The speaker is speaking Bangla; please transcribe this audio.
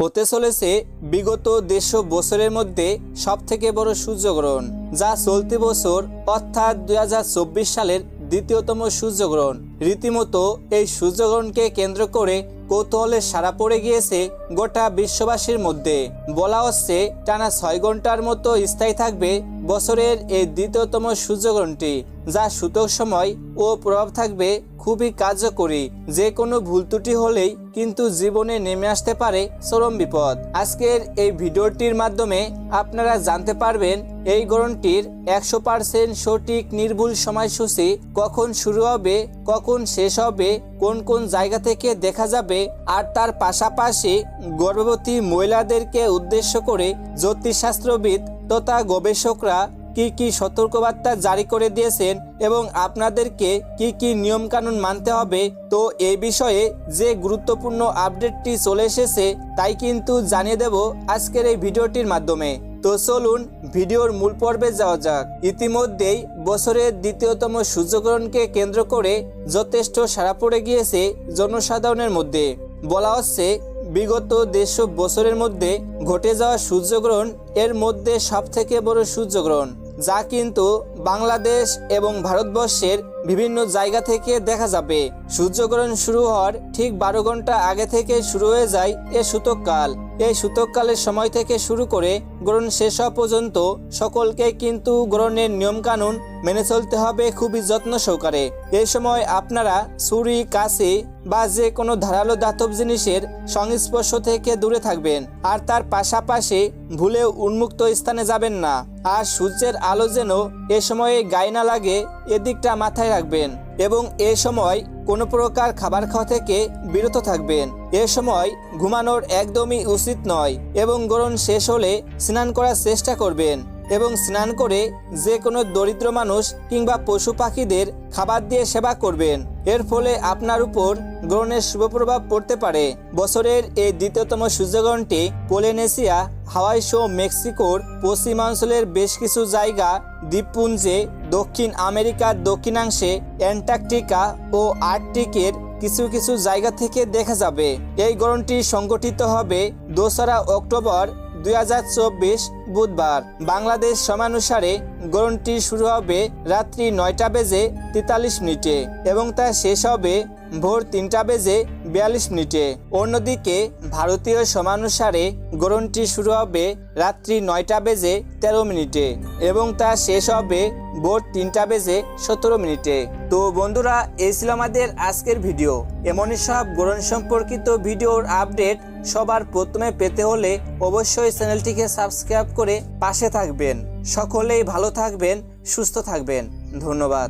হতে চলেছে বিগত দেড়শো বছরের মধ্যে সব থেকে বড় সূর্যগ্রহণ, যা চলতি বছর অর্থাৎ দুই হাজার চব্বিশ সালের দ্বিতীয়তম সূর্যগ্রহণ। রীতিমতো এই সূর্যগ্রহণকে কেন্দ্র করে কৌতূহলে সারা পড়ে গিয়েছে গোটা বিশ্ববাসীর মধ্যে। বলা হচ্ছে, টানা ছয় ঘণ্টার মতো স্থায়ী থাকবে বছরের এই দ্বিতীয়তম সূর্যগ্রহণটি, যা সূতক সময় ও প্রভাব থাকবে খুবই কার্যকরী। যে কোনো ভুল ত্রুটি হলেই কিন্তু জীবনে নেমে আসতে পারে চরম বিপদ। আজকের এই ভিডিওটির মাধ্যমে আপনারা জানতে পারবেন, এই গ্রহণটির একশো পার্সেন্ট সঠিক নির্ভুল সময়সূচি কখন শুরু হবে, কখন শেষ হবে কোন কোন জায়গা থেকে দেখা যাবে আর তার পাশাপাশি গর্ভবতী মহিলাদেরকে উদ্দেশ্য করে জ্যোতিষশাস্ত্রবিদ তথা গবেষকরা কি কি সতর্কবার্তা জারি করে দিয়েছেন এবং আপনাদেরকে কি কি নিয়মকানুন মানতে হবে, তো এই বিষয়ে যে গুরুত্বপূর্ণ আপডেটটি চলে এসেছে তাই কিন্তু জানিয়ে দেব আজকের এই ভিডিওটির মাধ্যমে। তো চলুন ভিডিওর মূল পর্বে যাওয়া যাক। ইতিমধ্যেই বছরের দ্বিতীয়তম সূর্যগ্রহণকে কেন্দ্র করে যথেষ্ট সাড়া পড়ে গিয়েছে জনসাধারণের মধ্যে। বলা হচ্ছে, বিগত দেড়শো বছরের মধ্যে ঘটে যাওয়া সূর্যগ্রহণ এর মধ্যে সবথেকে বড় সূর্যগ্রহণ, যা কিন্তু বাংলাদেশ এবং ভারতবর্ষের বিভিন্ন জায়গা থেকে দেখা যাবে। সূর্যগ্রহণ শুরু হওয়ার ঠিক বারো ঘণ্টা আগে থেকে শুরু হয়ে যায় এ সূতককাল এই সূতককালের সময় থেকে শুরু করে গ্রহণ শেষ হওয়া পর্যন্ত সকলকে কিন্তু গ্রহণের নিয়মকানুন মেনে চলতে হবে খুবই যত্ন সহকারে। এই সময় আপনারা ছুরি, কাশি বা যে কোনো ধারালো দাতব জিনিসের সংস্পর্শ থেকে দূরে থাকবেন আর তার পাশাপাশি ভুলেও উন্মুক্ত স্থানে যাবেন না। আর সূর্যের আলো যেন এ সময়ে গায়ে না লাগে, এদিকটা মাথায় রাখবেন এবং এ সময় কোনো প্রকার খাবার খাওয়া থেকে বিরত থাকবেন। এ সময় ঘুমানোর একদমই উচিত নয় এবং গ্রহণ শেষ হলে স্নান করার চেষ্টা করবেন। এবং স্নান করে যে কোনো দরিদ্র মানুষ কিংবা পশু পাখিদের খাবার দিয়ে সেবা করবেন। এর ফলে আপনার উপর গ্রহণের শুভ প্রভাব পড়তে পারে। বছরের এই দ্বিতীয়তম সূর্যগ্রহণটি পোলেনেশিয়া, হাওয়াই সহ মেক্সিকোর পশ্চিমাঞ্চলের বেশ কিছু জায়গা, দ্বীপপুঞ্জে, দক্ষিণ আমেরিকার দক্ষিণাংশে, অ্যান্টার্কটিকা ও আর্কটিকের কিছু কিছু জায়গা থেকে দেখা যাবে। এই গ্রহণটি সংগঠিত হবে দোসরা অক্টোবর দুই হাজার চব্বিশ বুধবার বাংলাদেশ সময়ানুসারে গ্রহণটি শুরু হবে রাত্রি নয়টা বেজে তেতাল্লিশ মিনিটে এবং তা শেষ হবে ভোর তিনটা বেজে বিয়াল্লিশ মিনিটে। অন্যদিকে ভারতীয় সময়ানুসারে গ্রহণটি শুরু হবে রাত্রি নয়টা বেজে তেরো মিনিটে এবং তা শেষ হবে ভোর তিনটা বেজে সতেরো মিনিটে। তো বন্ধুরা, এই ছিল আমাদের আজকের ভিডিও। এমনই সব গ্রহণ সম্পর্কিত ভিডিওর আপডেট সবার প্রথমে পেতে হলে অবশ্যই চ্যানেলটিকে সাবস্ক্রাইব করে পাশে থাকবেন। সকলেই ভালো থাকবেন, সুস্থ থাকবেন। ধন্যবাদ।